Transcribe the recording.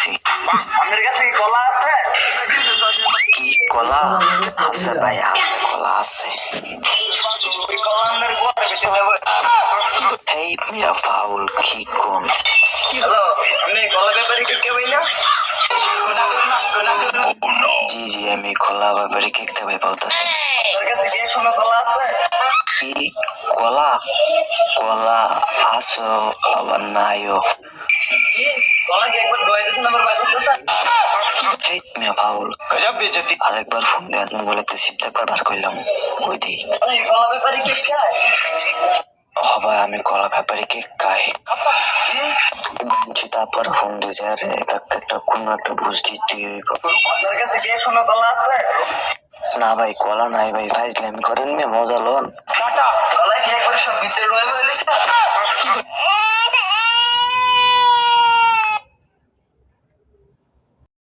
দিছি। আমাদের কাছে কি কলা আছে? কি কলা? আছে ভাই আছে কলা আছে। এই মিয়া ফাউল কি কোন জি জি আমি খোলা ব্যাপারে কেক খাবে বলতেছি? কি কলা কলা? আসো আবার নাইও। কলা কি একবার মিয়া ফাউল গজব বেজতি আরেকবার ফোন দেন মোবাইলেতে সিমটা বার করলাম ওই দিই হবা আমি কলা ব্যাপারীকে খাই তারপর ফোন দিয়েছে আর একটা কোনো একটা বুঝ দিতে না ভাই কলা নাই ভাই ভাই করেন মে মজা লোন। টাটা। কলা কি একবার সব ভিতরে রয়ে